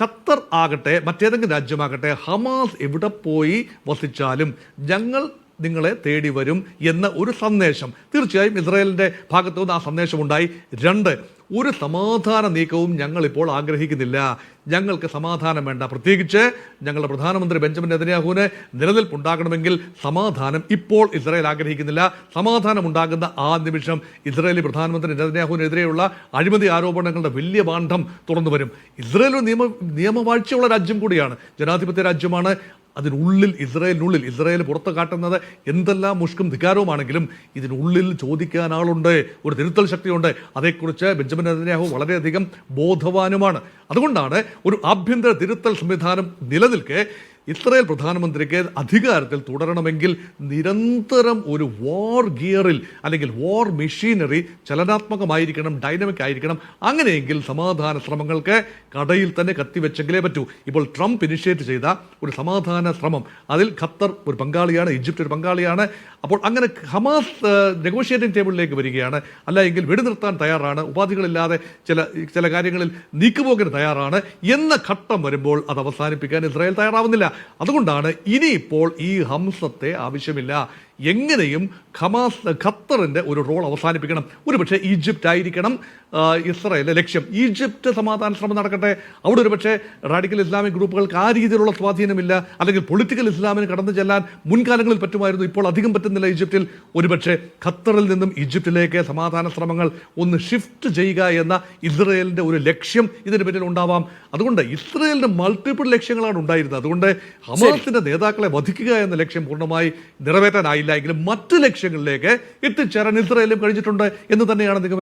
Qatar ആകട്ടെ മറ്റേതെങ്കിലും രാജ്യമാകട്ടെ Hamas എവിടെ പോയി വസിച്ചാലും ഞങ്ങൾ നിങ്ങളെ തേടി വരും എന്ന ഒരു സന്ദേശം. തീർച്ചയായും ഇസ്രായേലിന്റെ ഭാഗത്തു നിന്ന് ആ സന്ദേശമുണ്ടായി. രണ്ട് ഒരു സമാധാന നീക്കവും ഞങ്ങളിപ്പോൾ ആഗ്രഹിക്കുന്നില്ല. ഞങ്ങൾക്ക് സമാധാനം വേണ്ട. പ്രത്യേകിച്ച് ഞങ്ങളുടെ പ്രധാനമന്ത്രി ബെഞ്ചമിൻ നെതന്യാഹുവിന് നിലനിൽപ്പുണ്ടാകണമെങ്കിൽ സമാധാനം ഇപ്പോൾ ഇസ്രായേൽ ആഗ്രഹിക്കുന്നില്ല. സമാധാനം ഉണ്ടാകുന്ന ആ നിമിഷം ഇസ്രായേലി പ്രധാനമന്ത്രി നെതന്യാഹുവിനെതിരെയുള്ള അഴിമതി ആരോപണങ്ങളുടെ വലിയ ബാന്ധം തുറന്നു വരും ഇസ്രായേൽ നിയമ നിയമവാഴ്ചയുള്ള രാജ്യം കൂടിയാണ്. ജനാധിപത്യ രാജ്യമാണ്. അതിനുള്ളിൽ ഇസ്രായേലിനുള്ളിൽ ഇസ്രായേൽ പുറത്ത് കാട്ടുന്നത് എന്തെല്ലാം മുഷ്കും ധികാരവുമാണെങ്കിലും ഇതിനുള്ളിൽ ചോദിക്കാൻ ആളുണ്ട് ഒരു തിരുത്തൽ ശക്തിയുണ്ട്. അതേക്കുറിച്ച് ബെഞ്ചമിൻ നെതന്യാഹു വളരെയധികം ബോധവാനുമാണ്. അതുകൊണ്ടാണ് ഒരു ആഭ്യന്തര തിരുത്തൽ സംവിധാനം നിലനിൽക്കെ ഇസ്രായേൽ പ്രധാനമന്ത്രിക്ക് അധികാരത്തിൽ തുടരണമെങ്കിൽ നിരന്തരം ഒരു വാർ ഗിയറിൽ അല്ലെങ്കിൽ വാർ മെഷീനറി ചലനാത്മകമായിരിക്കണം ഡൈനമിക് ആയിരിക്കണം. അങ്ങനെയെങ്കിൽ സമാധാന ശ്രമങ്ങൾക്ക് കടയിൽ തന്നെ കത്തിവെച്ചെങ്കിലേ പറ്റൂ. ഇപ്പോൾ ട്രംപ് ഇനിഷ്യേറ്റ് ചെയ്ത ഒരു സമാധാന ശ്രമം. അതിൽ ഖത്തർ ഒരു പങ്കാളിയാണ് ഈജിപ്റ്റ് ഒരു പങ്കാളിയാണ്. അപ്പോൾ അങ്ങനെ ഹമാസ് നെഗോഷിയേറ്റിംഗ് ടേബിളിലേക്ക് വരികയാണ്. അല്ല എങ്കിൽ വെടിനിർത്താൻ തയ്യാറാണ്. ഉപാധികളില്ലാതെ ചില ചില കാര്യങ്ങളിൽ നീക്കുപോകാൻ തയ്യാറാണ്. എന്ന ഘട്ടം വരുമ്പോൾ അത് അവസാനിപ്പിക്കാൻ ഇസ്രായേൽ തയ്യാറാവുന്നില്ല. അതുകൊണ്ടാണ് ഇനിയിപ്പോൾ ഈ ഹംസത്തെ ആവശ്യമില്ല. എങ്ങനെയും ഖമാസ് ഖത്തറിന്റെ ഒരു റോൾ അവസാനിപ്പിക്കണം. ഒരുപക്ഷെ ഈജിപ്റ്റ് ആയിരിക്കണം ആ, ലക്ഷ്യം. ഈജിപ്റ്റ് സമാധാന ശ്രമം നടക്കട്ടെ. അവിടെ ഒരുപക്ഷെ റാഡിക്കൽ ഇസ്ലാമിക് ഗ്രൂപ്പുകൾക്ക് ആ രീതിയിലുള്ള സ്വാധീനമില്ല. അല്ലെങ്കിൽ പൊളിറ്റിക്കൽ ഇസ്ലാമിന് കടന്നു ചെല്ലാൻ മുൻകാലങ്ങളിൽ പറ്റുമായിരുന്നു. ഇപ്പോൾ അധികം പറ്റുന്നില്ല ഈജിപ്തിൽ. ഒരുപക്ഷെ ഖത്തറിൽ നിന്നും ഈജിപ്തിലേക്ക് സമാധാന ശ്രമങ്ങൾ ഒന്ന് ഷിഫ്റ്റ് ചെയ്യുക എന്ന ഇസ്രയേലിന്റെ ഒരു ലക്ഷ്യം ഇതിന് പിന്നിൽ ഉണ്ടാവാം. അതുകൊണ്ട് ഇസ്രയേലിന് മൾട്ടിപ്പിൾ ലക്ഷ്യങ്ങളാണ് ഉണ്ടായിരുന്നത്. അതുകൊണ്ട് ഹമാസിന്റെ നേതാക്കളെ വധിക്കുക എന്ന ലക്ഷ്യം പൂർണമായി നിറവേറ്റാനായില്ല. എങ്കിലും മറ്റ് ലക്ഷ്യങ്ങളിലേക്ക് എത്തിച്ചേരാൻ ഇത്രയെല്ലാം കഴിഞ്ഞിട്ടുണ്ട് എന്ന് തന്നെയാണ്